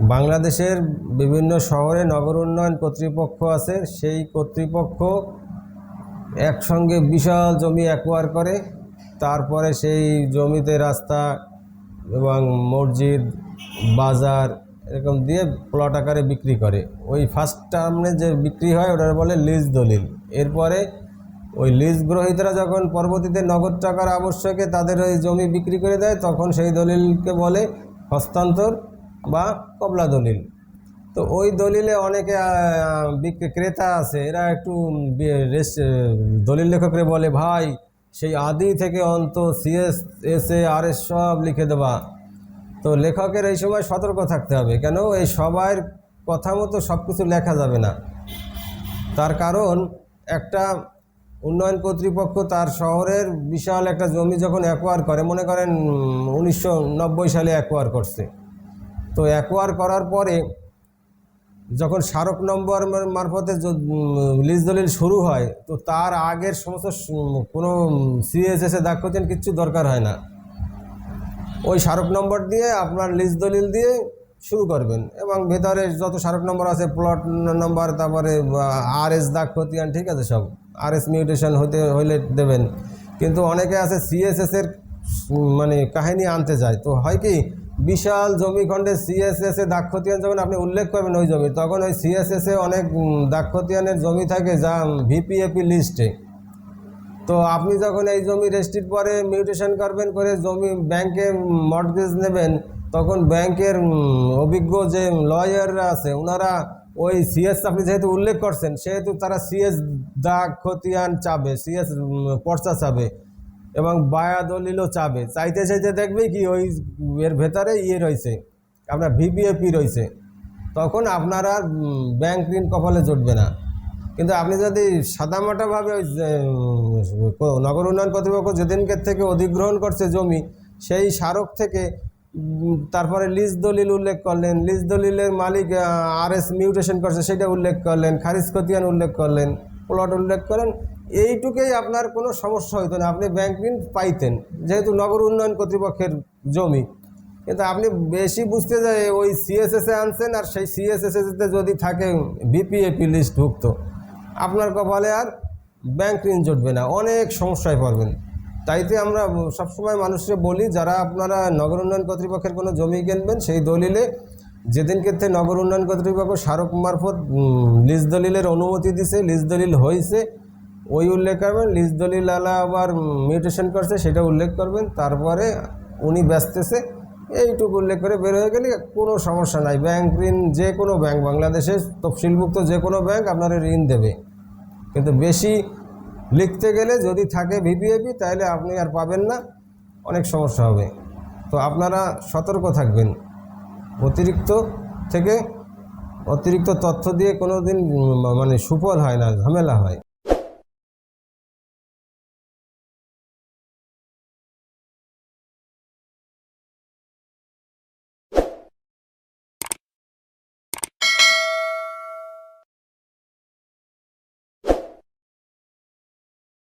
বাংলাদেশের বিভিন্ন শহরে নগর উন্নয়ন কর্তৃপক্ষ আছে। সেই কর্তৃপক্ষ একসঙ্গে বিশাল জমি অ্যাকোয়ার করে। তারপরে সেই জমিতে রাস্তা এবং মসজিদ, বাজার এরকম দিয়ে প্লট আকারে বিক্রি করে। ওই ফার্স্ট টার্মে যে বিক্রি হয়, ওটার বলে লিজ দলিল। এরপরে ওই লিজ গ্রহীতরা যখন পরবর্তীতে নগদ টাকার আবশ্যকে তাদের ওই জমি বিক্রি করে দেয়, তখন সেই দলিলকে বলে হস্তান্তর। বা কবলা দলিল। তো ওই দলিলে অনেকে ক্রেতা আছে এরা একটু দলিল লেখকরে বলে ভাই সেই আদি থেকে অন্ত CS S A R S সব লিখে দেবা। তো লেখকের এই সময় সতর্ক থাকতে হবে কেন? এই সবার কথা মতো সব কিছু লেখা যাবে না। তার কারণ একটা উন্নয়ন কর্তৃপক্ষ তার শহরের বিশাল একটা জমি যখন অ্যাকোয়ার করে মনে করেন উনিশশো নব্বই সালে অ্যাকোয়ার করছে। তো অ্যাকোয়ার করার পরে যখন স্মারক নম্বর মারফতে লিজ দলিল শুরু হয় তো তার আগের সমস্ত কোনো সিএসএসে দাগ করছেন কিচ্ছু দরকার হয় না। ওই স্মারক নম্বর দিয়ে আপনার লিজ দলিল দিয়ে শুরু করবেন এবং ভেতরে যত স্মারক নম্বর আছে প্লট নম্বর তারপরে আর এস দাগ খতিয়ান ঠিক আছে সব। আর এস মিউটেশন হতে হইলে দেবেন। কিন্তু অনেকে আছে সিএসএস এর উম, মানে কাহিনী আনতে যায়। তো হয় কি, বিশাল জমি খণ্ডে সিএসএস দাগ যখন আপনি উল্লেখ করবেন ওই জমি, তখন ওই সিএসএস অনেক দাক্ষতিয়ানের জমি থাকে যা ভিপিএপি লিস্টে তো আপনি যখন এই জমি রেজিস্ট্রির পরে মিউটেশন করবেন করে জমি ব্যাংকে মর্টগেজ নেবেন, তখন ব্যাংকের অভিজ্ঞ যে লয়াররা আছে ওনারা ওই সিএস আপনি যেহেতু উল্লেখ করছেন, সেহেতু তারা সিএস দাগ খতিয়ান চাবে সিএস পর্চা চাবে। এবং বায়া দলিলও চাবে চাইতে চাইতে দেখবে কি ওই এর ভেতরে ইয়ে রয়েছে, আপনার ভিপিএপি রয়েছে। তখন আপনার আর ব্যাংক ঋণ কপালে জুটবে না। কিন্তু আপনি যদি সাদামাটাভাবে ওই নগর উন্নয়ন কর্তৃপক্ষ যেদিনকে থেকে অধিগ্রহণ করছে জমি, সেই স্মারক থেকে তারপরে লিজ দলিল উল্লেখ করলেন, লিজ দলিলের মালিক আর এস মিউটেশন করছে, সেটা উল্লেখ করলেন, খারিজ খতিয়ান উল্লেখ করলেন, প্লট উল্লেখ করেন এইটুকুই আপনার কোনো সমস্যা হইতো না। আপনি ব্যাংক ঋণ পাইতেন, যেহেতু নগর উন্নয়ন কর্তৃপক্ষের জমি। কিন্তু আপনি বেশি বুঝতে যায়, ওই সিএসএসে আনছেন আর সেই সিএসএসএতে যদি থাকে বিপিএপি লিস্টভুক্ত আপনার কপালে আর ব্যাংক ঋণ জুটবে না। অনেক সমস্যায় পড়বেন। তাইতে আমরা সবসময় মানুষকে বলি, যারা আপনারা নগর উন্নয়ন কর্তৃপক্ষের কোনো জমি কিনবেন, সেই দলিলে যেদিন ক্ষেত্রে নগর উন্নয়ন কর্তৃপক্ষ স্মারক মারফত লিজ দলিলের অনুমতি দিছে লিজ দলিল হয়েছে ওই উল্লেখ করবেন, লিজ দলিল আলা আবার মিউটেশন করছে, সেটা উল্লেখ করবেন, তারপরে উনি ব্যস্তেছে এইটুকু উল্লেখ করে বের হয়ে গেলে কোনো সমস্যা নাই। ব্যাংক ঋণ যে কোনো ব্যাংক, বাংলাদেশে তফসিলভুক্ত যে কোনো ব্যাংক আপনার ঋণ দেবে। কিন্তু বেশি লিখতে গেলে যদি থাকে ভিপিএপি তাহলে আপনি আর পাবেন না, অনেক সমস্যা হবে। তো আপনারা সতর্ক থাকবেন। অতিরিক্ত থেকে অতিরিক্ত তথ্য দিয়ে কোনো দিন মানে সুফল হয় না, ঝামেলা হয়।